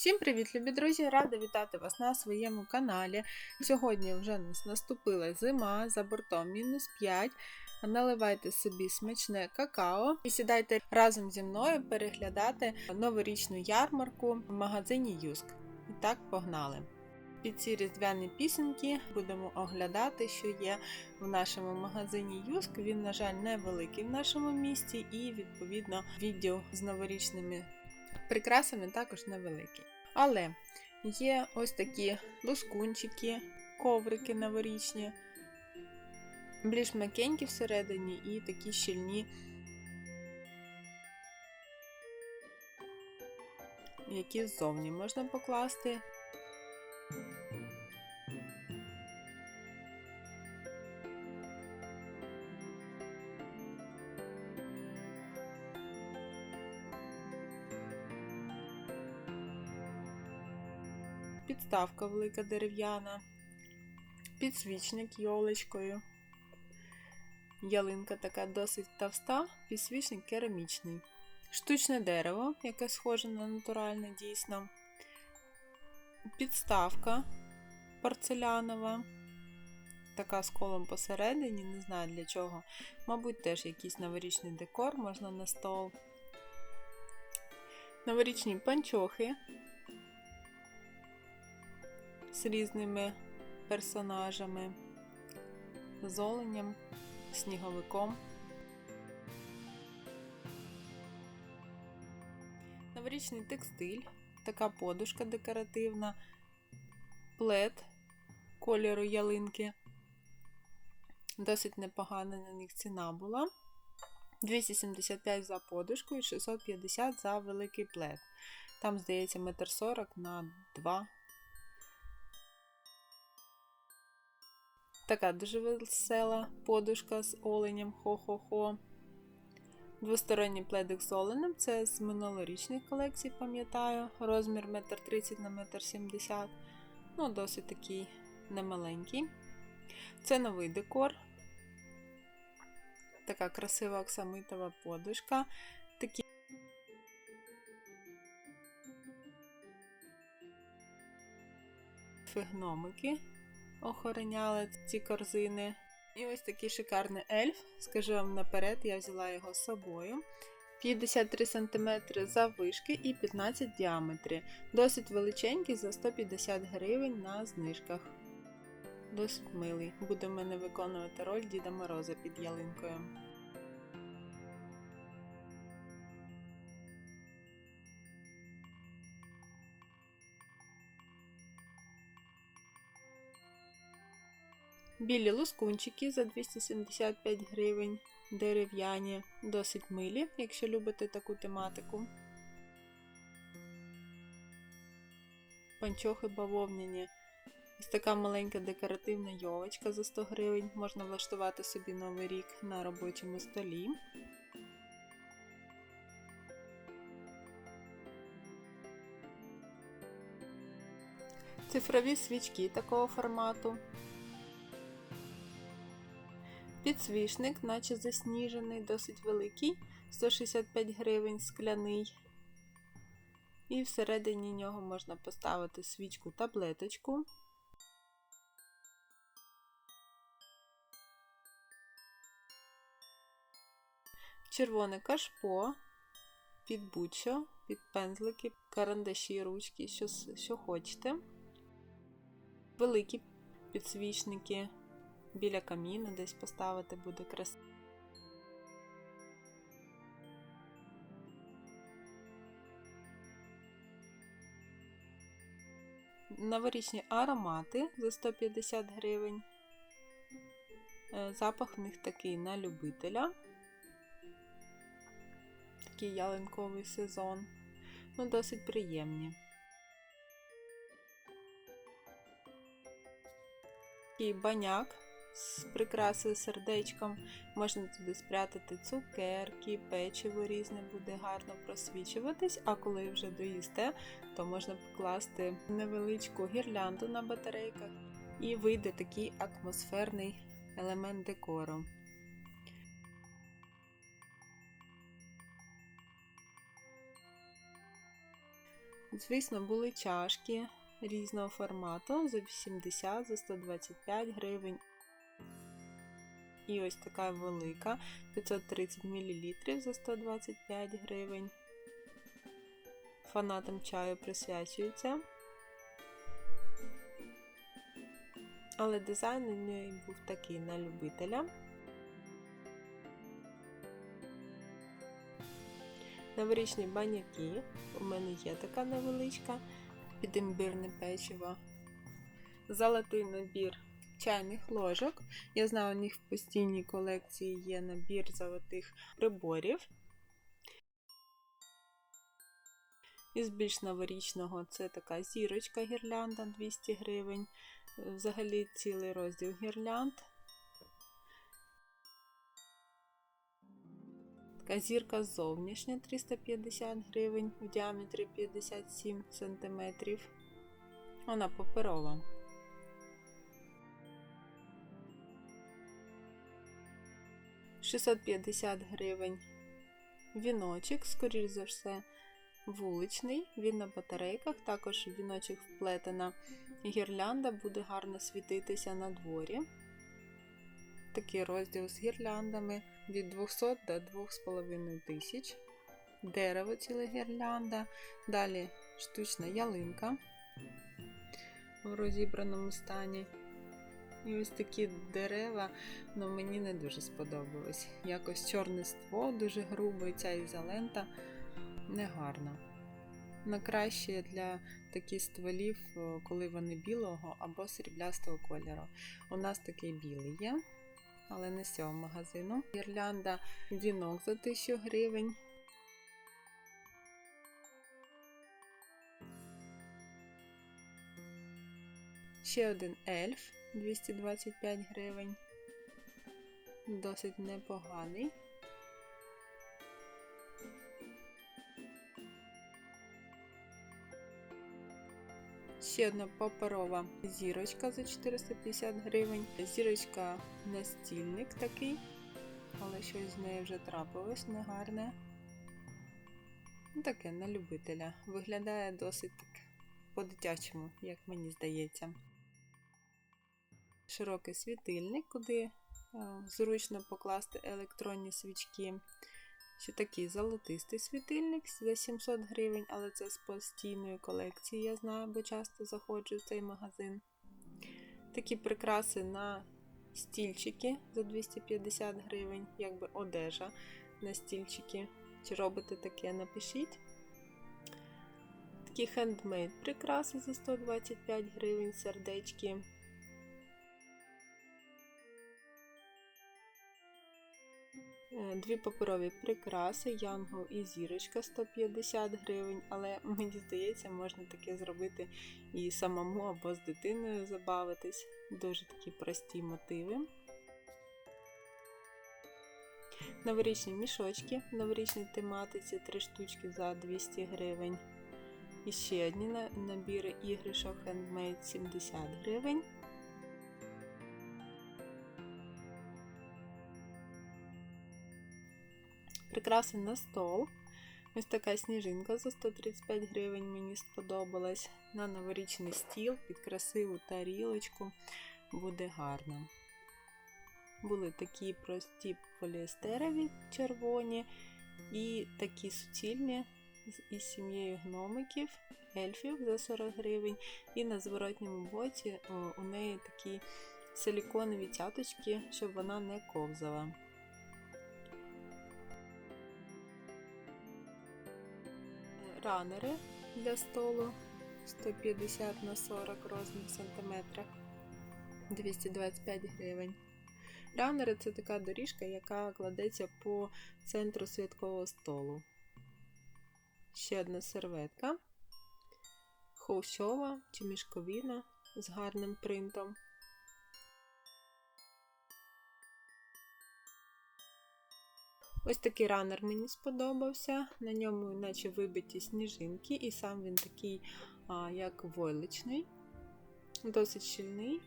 Всім привіт, любі друзі! Рада вітати вас на своєму каналі. Сьогодні вже нас наступила зима, за бортом мінус 5. Наливайте собі смачне какао і сідайте разом зі мною переглядати новорічну ярмарку в магазині Юск. І так, погнали! Під ці різдвяні пісеньки будемо оглядати, що є в нашому магазині Юск. Він, на жаль, невеликий в нашому місті, і, відповідно, відділ з новорічними прикрасами також невеликий. Але є ось такі лускунчики, коврики новорічні, більш м'якенькі всередині і такі щільні, які ззовні можна покласти. Підставка велика дерев'яна, підсвічник йолочкою. Ялинка така досить товста, підсвічник керамічний. Штучне дерево, яке схоже на натуральне дійсно. Підставка порцелянова. Така з колом посередині, не знаю для чого. Мабуть, теж якийсь новорічний декор можна на стол. Новорічні панчохи з різними персонажами, з оленем, сніговиком. Новорічний текстиль, така подушка декоративна, плед кольору ялинки. Досить непогана на них ціна була. 275 за подушку і 650 за великий плед. Там, здається, 1,40 м на 2 Така дуже весела подушка з оленем хо-хо-хо. Двосторонній пледик з оленем це з минулорічних колекцій, пам'ятаю, розмір 1,30 на 1,70 м. Ну, досить такий немаленький. Це новий декор. Така красива оксамитова подушка. Такі фигномики охороняли ці корзини. І ось такий шикарний ельф, скажу вам наперед, я взяла його з собою. 53 см заввишки і 15 в діаметрі. Досить величенький за 150 гривень на знижках. Досить милий. Буде в мене виконувати роль Діда Мороза під ялинкою. Білі лускунчики за 275 гривень, дерев'яні, досить милі, якщо любите таку тематику. Панчохи бавовняні. Ось така маленька декоративна йовочка за 100 гривень. Можна влаштувати собі новий рік на робочому столі. Цифрові свічки такого формату. Підсвічник, наче засніжений, досить великий, 165 гривень скляний. І всередині нього можна поставити свічку таблеточку. Червоне кашпо, під будь-що, під пензлики, карандаші, ручки, що, що хочете. Великі підсвічники біля каміну десь поставити буде красиво. Новорічні аромати за 150 гривень. Е, запах в них такий на любителя. Такий ялинковий сезон. Ну, досить приємні. Такий баняк з прикрасою сердечком. Можна туди спрятати цукерки, печиво різне буде гарно просвічуватись, а коли вже доїсте, то можна покласти невеличку гірлянду на батарейках і вийде такий атмосферний елемент декору. Звісно, були чашки різного формату за 80, за 125 гривень. І ось така велика 530 мл за 125 гривень. Фанатам чаю присвячується. Але дизайн у неї був такий на любителя. Новорічні баняки. У мене є така невеличка під імбирне печиво. Золотий набір чайних ложок. Я знаю, у них в постійній колекції є набір золотих приборів. Із більш новорічного це така зірочка гірлянда 200 гривень. Взагалі цілий розділ гірлянд. Така зірка зовнішня 350 гривень в діаметрі 57 см. Вона паперова. «650 гривень віночок, скоріш за все, вуличний, він на батарейках, також віночок вплетена гірлянда буде гарно світитися на дворі. Такий розділ з гірляндами від 200 до 2,5 тисяч. Дерево ціла гірлянда. Далі штучна ялинка в розібраному стані. І ось такі дерева, ну мені не дуже сподобалось. Якось чорне ство, дуже грубо, і ця ізолента негарна. На краще для таких стволів, коли вони білого або сріблястого кольору. У нас такий білий є, але не з цього магазину. Гірлянда вінок за 1000 гривень. Ще один ельф 225 гривень. Досить непоганий. Ще одна паперова зірочка за 450 гривень. Зірочка настільник такий, але щось з нею вже трапилось негарне. Таке на любителя. Виглядає досить так по-дитячому, як мені здається. Широкий світильник, куди е, зручно покласти електронні свічки. Ще такий золотистий світильник за 700 гривень, але це з постійної колекції, я знаю, бо часто заходжу в цей магазин. Такі прикраси на стільчики за 250 гривень, якби одежа на стільчики. Чи робите таке, напишіть. Такі хендмейд прикраси за 125 гривень, сердечки. Дві паперові прикраси, янгол і зірочка 150 гривень, але мені здається, можна таке зробити і самому або з дитиною забавитись. Дуже такі прості мотиви. Новорічні мішочки в новорічній тематиці 3 штучки за 200 гривень. І ще одні набіри іграшок Handmade 70 гривень. Прикраси на стол. Ось така сніжинка за 135 гривень мені сподобалась. На новорічний стіл під красиву тарілочку буде гарно. Були такі прості поліестерові червоні і такі суцільні із сім'єю гномиків, ельфів за 40 гривень. І на зворотньому боці у неї такі силіконові цяточки, щоб вона не ковзала. Ранери для столу 150 на 40 розмір в сантиметрах 225 гривень. Ранери це така доріжка, яка кладеться по центру святкового столу. Ще одна серветка, ховщова чи мішковіна з гарним принтом. Ось такий ранер мені сподобався. На ньому наче вибиті сніжинки, і сам він такий, а, як войличний, досить щільний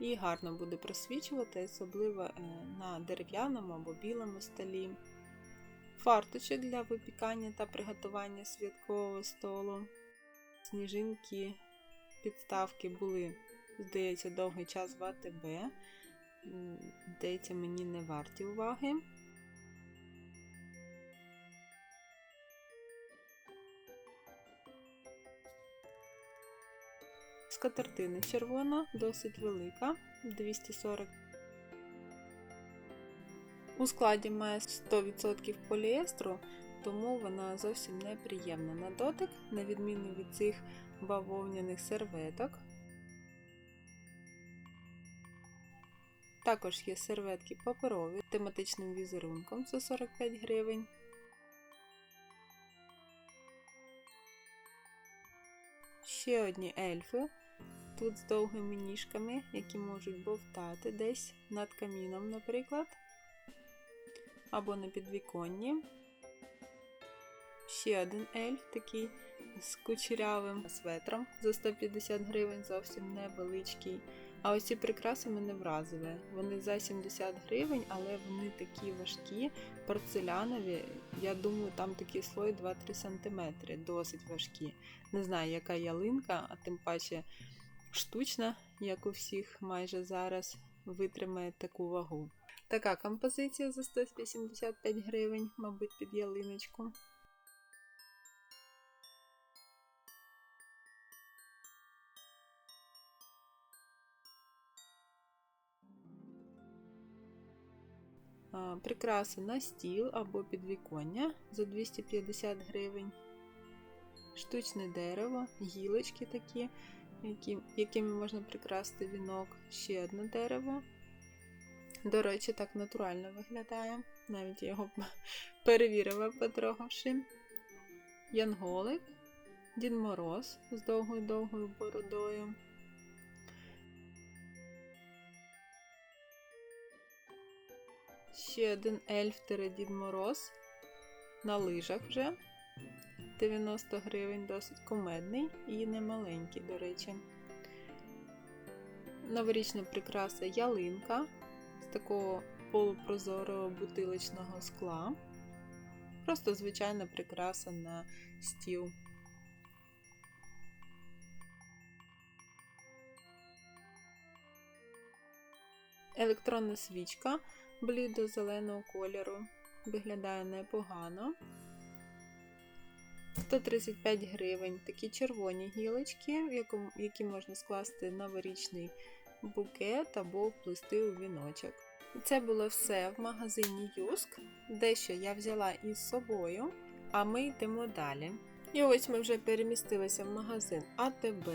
і гарно буде просвічувати, особливо е, на дерев'яному або білому столі. фарточок для випікання та приготування святкового столу. Сніжинки, підставки були, здається, довгий час в АТБ. Здається, мені не варті уваги. Скатертина червона, досить велика, 240. У складі має 100% поліестру, тому вона зовсім неприємна на дотик, на відміну від цих бавовняних серветок. Також є серветки паперові тематичним візерунком за 45 гривень. Ще одні ельфи. Тут з довгими ніжками, які можуть бовтати десь над каміном, наприклад, або на підвіконні. Ще один ельф, такий з кучерявим светром за 150 гривень, зовсім невеличкий. А ось ці прикраси мене вразили. Вони за 70 гривень, але вони такі важкі, порцелянові. Я думаю, там такий слой 2-3 см, досить важкі. Не знаю, яка ялинка, а тим паче штучна, як у всіх майже зараз, витримає таку вагу. Така композиція за 185 гривень, мабуть, під ялиночку. Прикраси на стіл або підвіконня за 250 гривень. Штучне дерево, гілочки такі, які, якими можна прикрасити вінок. Ще одне дерево. До речі, так натурально виглядає. Навіть я його перевірила, потрогавши. Янголик, Дід Мороз з довгою-довгою бородою. Ще один ельф Дід Мороз на лижах вже. 90 гривень, досить кумедний і немаленький, до речі. Новорічна прикраса ялинка з такого полупрозорого бутилочного скла. Просто звичайна прикраса на стіл. Електронна свічка блідо-зеленого кольору. Виглядає непогано. 135 гривень. Такі червоні гілочки, які можна скласти новорічний букет або вплести у віночок. Це було все в магазині Юск. Дещо я взяла із собою, а ми йдемо далі. І ось ми вже перемістилися в магазин АТБ.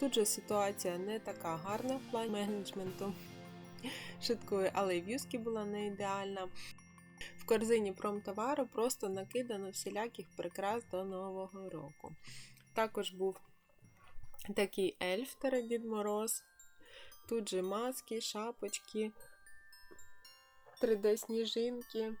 Тут же ситуація не така гарна в плані менеджменту швидкої, але й Юскі була не ідеальна. В корзині промтовару просто накидано всіляких прикрас до Нового року. Також був такий ельф Дід Мороз. Тут же маски, шапочки, 3D-сніжинки.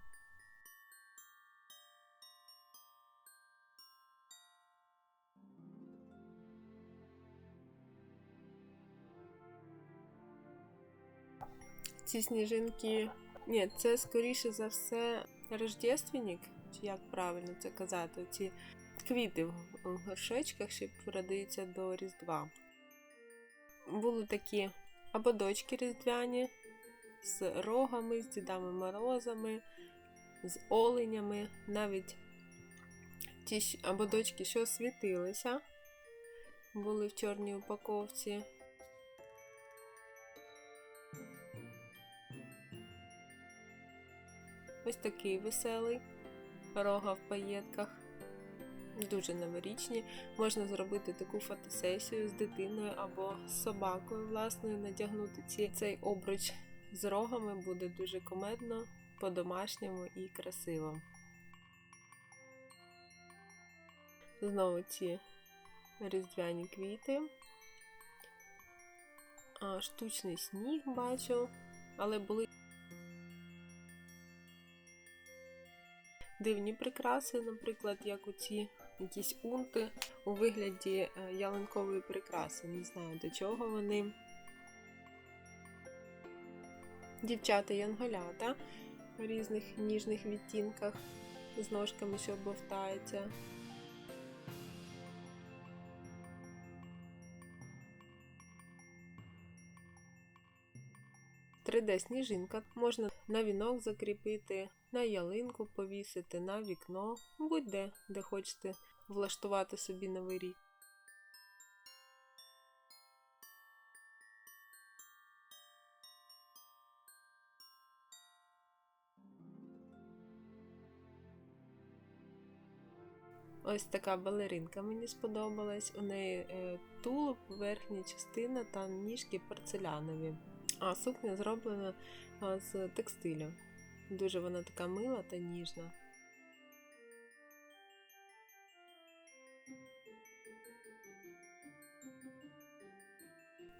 Ці сніжинки. Ні, це скоріше за все рождественник, чи як правильно це казати, ці квіти в горшечках, що продаються до Різдва. Були такі або дочки різдвяні з рогами, з дідами морозами, з оленями, навіть ті або дочки, що світилися, були в чорній упаковці. Ось такий веселий рога в паєтках. Дуже новорічні. Можна зробити таку фотосесію з дитиною або з собакою, власною, надягнути ці, цей обруч з рогами буде дуже комедно, по-домашньому і красиво. Знову ці різдвяні квіти. Штучний сніг бачу, але були дивні прикраси, наприклад, як оці якісь унти у вигляді е, ялинкової прикраси. Не знаю до чого вони. Дівчата янголята в різних ніжних відтінках. з ножками, що обовтається. 3D-сніжинка можна на вінок закріпити, на ялинку повісити, на вікно, будь-де, де хочете влаштувати собі новий рік. Ось така балеринка мені сподобалась. У неї е, тулуб, верхня частина та ніжки порцелянові. А сукня зроблена з текстилю. Дуже вона така мила та ніжна.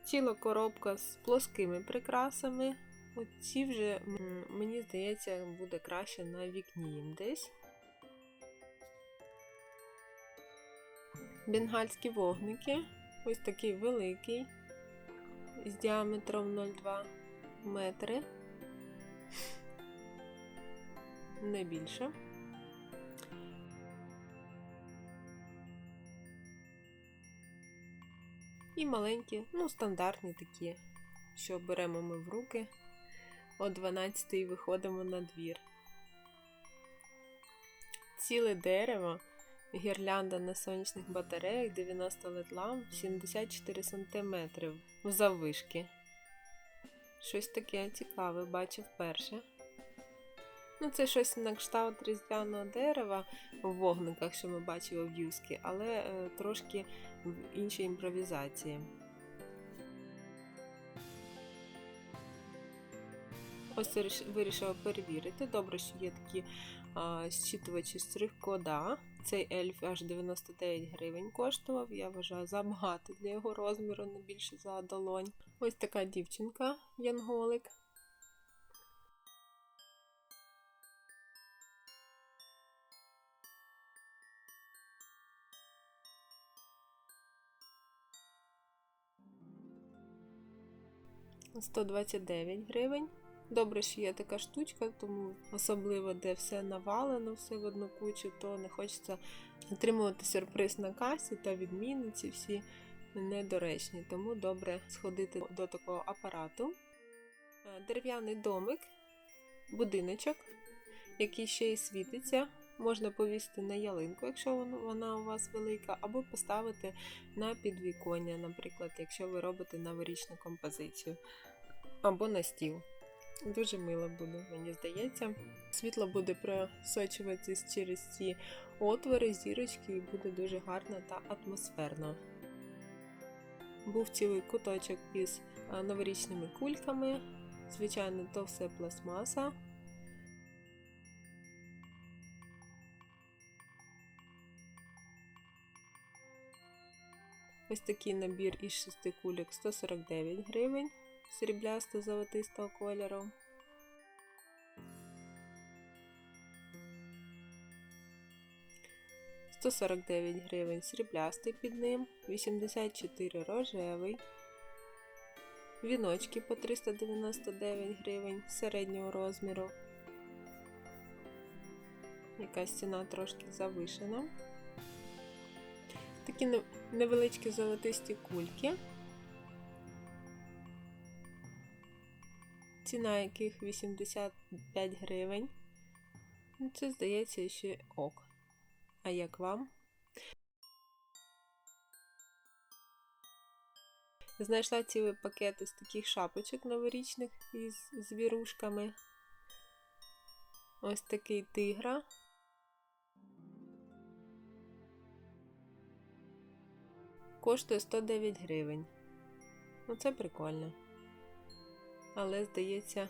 Ціла коробка з плоскими прикрасами. Оці вже, мені здається, буде краще на вікні їм десь. Бенгальські вогники. Ось такий великий з діаметром 0,2 метри. Не більше. І маленькі, ну, стандартні такі, що беремо ми в руки. О 12 виходимо на двір. Ціле дерево, гірлянда на сонячних батареях 90 лет ламп 74 см заввишки. Щось таке цікаве, бачив вперше. Ну, це щось на кшталт різдвяного дерева в вогниках, що ми бачили в юскі, але е, трошки в іншій імпровізації. Ось вирішила перевірити. Добре, що є такі а, зчитувачі штрих-кода. Цей ельф аж 99 гривень коштував. Я вважаю забагато для його розміру, не більше за долонь. Ось така дівчинка, янголик. Сто двадцять дев'ять гривень. Добре, що є така штучка, тому особливо, де все навалено, все в одну кучу, то не хочеться отримувати сюрприз на касі та відмінниці всі недоречні. Тому добре сходити до такого апарату. Е, дерев'яний домик, будиночок, який ще й світиться. Можна повісити на ялинку, якщо вона у вас велика, або поставити на підвіконня, наприклад, якщо ви робите новорічну композицію, або на стіл. Дуже мило буде, мені здається. Світло буде просочуватись через ці отвори, зірочки, і буде дуже гарно та атмосферно. Був цілий куточок із новорічними кульками. Звичайно, то все пластмаса. Ось такий набір із шести кульок 149 гривень сріблясто золотистого кольору. Сто сорок дев'ять гривень сріблястий під ним, 84 рожевий, віночки по 399 гривень середнього розміру. Якась ціна трошки завишена. Такі невеличкі золотисті кульки. Ціна яких 85 гривень. Ну, Це, здається, ще ок. А як вам? Знайшла цілий пакет із таких шапочок новорічних із звірушками. Ось такий тигра. Коштує 109 гривень. Ну, це прикольно але, здається,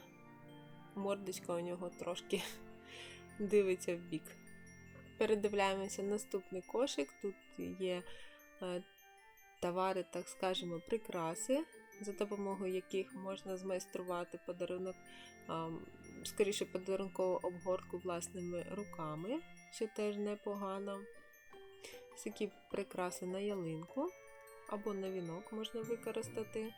мордочка у нього трошки дивиться в бік. Передивляємося наступний кошик. Тут є е, товари, так скажемо, прикраси, за допомогою яких можна змайструвати подарунок, скоріше подарункову обгортку власними руками, що теж непогано. Такі прикраси на ялинку або на вінок можна використати.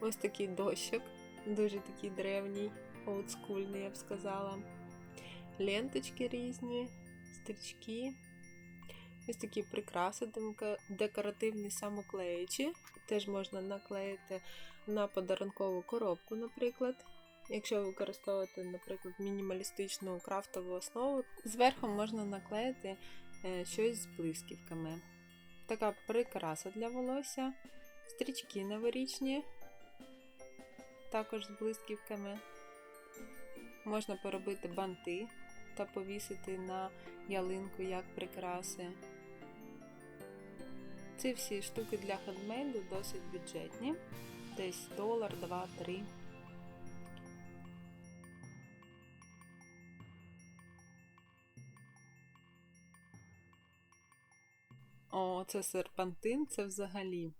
Ось такий дощок, дуже такий древній, олдскульний, я б сказала. Ленточки різні, стрічки. Ось такі прикраси декоративні самоклеючі. Теж можна наклеїти на подарункову коробку, наприклад. Якщо використовувати, наприклад, мінімалістичну крафтову основу, зверху можна наклеїти е, щось з блисківками. Така прикраса для волосся, стрічки новорічні, також з блисківками. Можна поробити банти та повісити на ялинку як прикраси. Ці всі штуки для хендмейду досить бюджетні. Десь долар, два, три. О, це серпантин, це взагалі.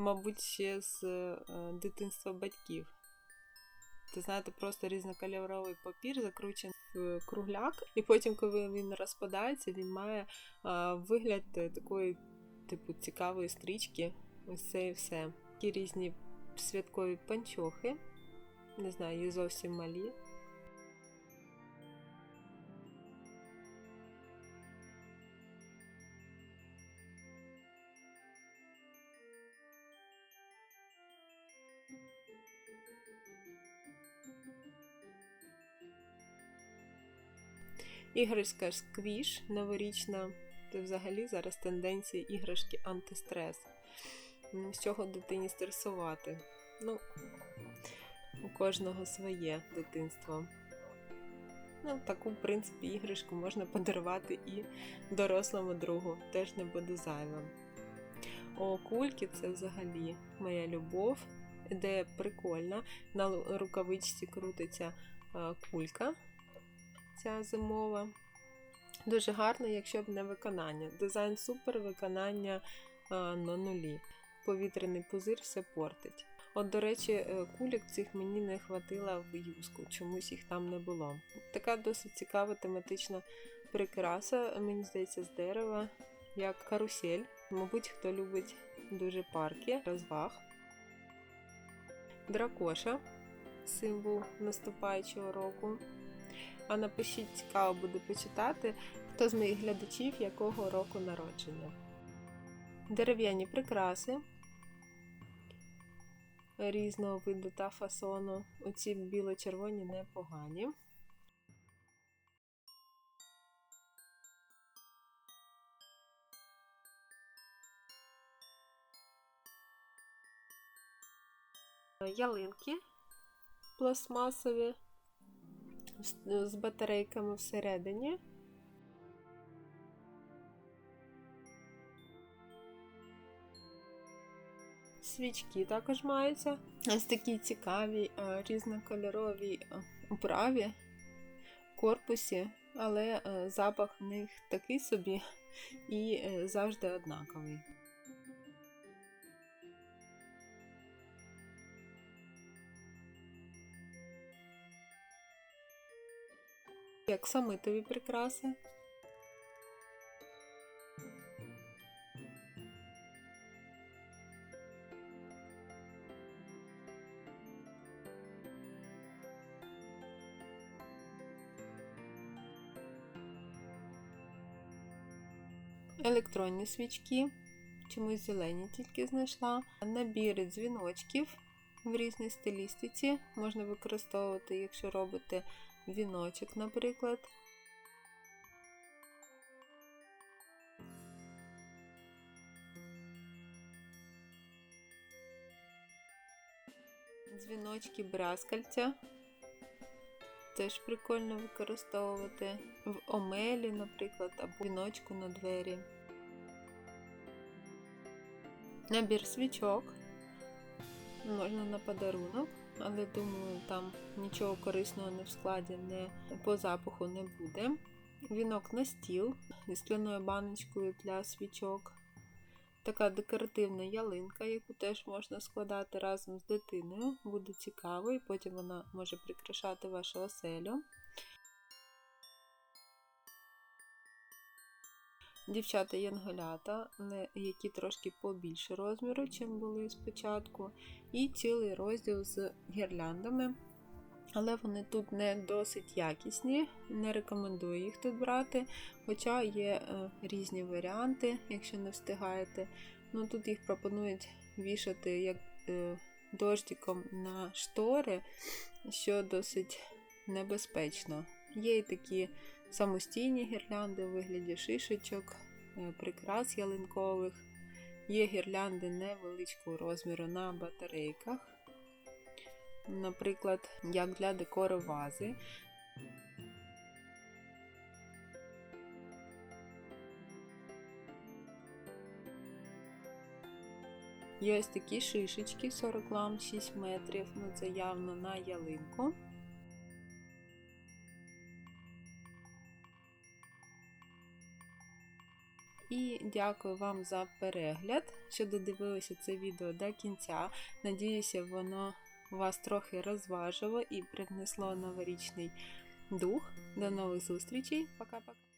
Мабуть, ще з е, дитинства батьків. Це, знаєте, просто різнокольоровий папір закручений в кругляк, і потім, коли він розпадається, він має а, вигляд е, такої, типу, цікавої стрічки. Ось це і все. Такі різні святкові панчохи. Не знаю, є зовсім малі. Іграшка сквіш новорічна. Це взагалі зараз тенденція іграшки антистрес. З чого дитині стресувати? Ну, у кожного своє дитинство. Ну, таку, в принципі, іграшку можна подарувати і дорослому другу, теж не буде зайвим. О, кульки це взагалі моя любов. Ідея прикольна. На рукавичці крутиться е, кулька ця зимова. Дуже гарно, якщо б не виконання. Дизайн супер, виконання е, на нулі. Повітряний пузир все портить. От, до речі, е, кульок цих мені не хватило в юску, чомусь їх там не було. Така досить цікава тематична прикраса, мені здається, з дерева, як карусель. Мабуть, хто любить дуже парки, розваг. Дракоша символ наступаючого року. А напишіть, цікаво буде почитати, хто з моїх глядачів якого року народження. Дерев'яні прикраси різного виду та фасону. Оці біло-червоні непогані. Ялинки пластмасові з- батарейками всередині. Свічки також маються. Ось такі цікаві різнокольорові управі в корпусі, але запах в них такий собі і е, завжди однаковий. Як самитові прикраси. Електронні свічки, чомусь зелені тільки знайшла. Набіри дзвіночків в різній стилістиці можна використовувати, якщо робите віночок, наприклад. Дзвіночки брязкальця. Теж прикольно використовувати в омелі, наприклад, або віночку на двері. Набір свічок. Можна на подарунок, але думаю, там нічого корисного не в складі, не по запаху не буде. Вінок на стіл зі скляною баночкою для свічок. Така декоративна ялинка, яку теж можна складати разом з дитиною. Буде цікаво, і потім вона може прикрашати вашу оселю. Дівчата янголята, які трошки побільше розміру, чим були спочатку. І цілий розділ з гірляндами. Але вони тут не досить якісні, не рекомендую їх тут брати. Хоча є е, різні варіанти, якщо не встигаєте. Ну тут їх пропонують вішати як е, дождиком на штори, що досить небезпечно. Є і такі самостійні гірлянди у вигляді шишечок, е, прикрас ялинкових. Є гірлянди невеличкого розміру на батарейках. Наприклад, як для декору вази. Є ось такі шишечки 40 лам 6 метрів. Ну це явно на ялинку. І дякую вам за перегляд, що додивилися це відео до кінця. Надіюся, воно вас трохи розважило і принесло новорічний дух. До нових зустрічей. Пока-пока.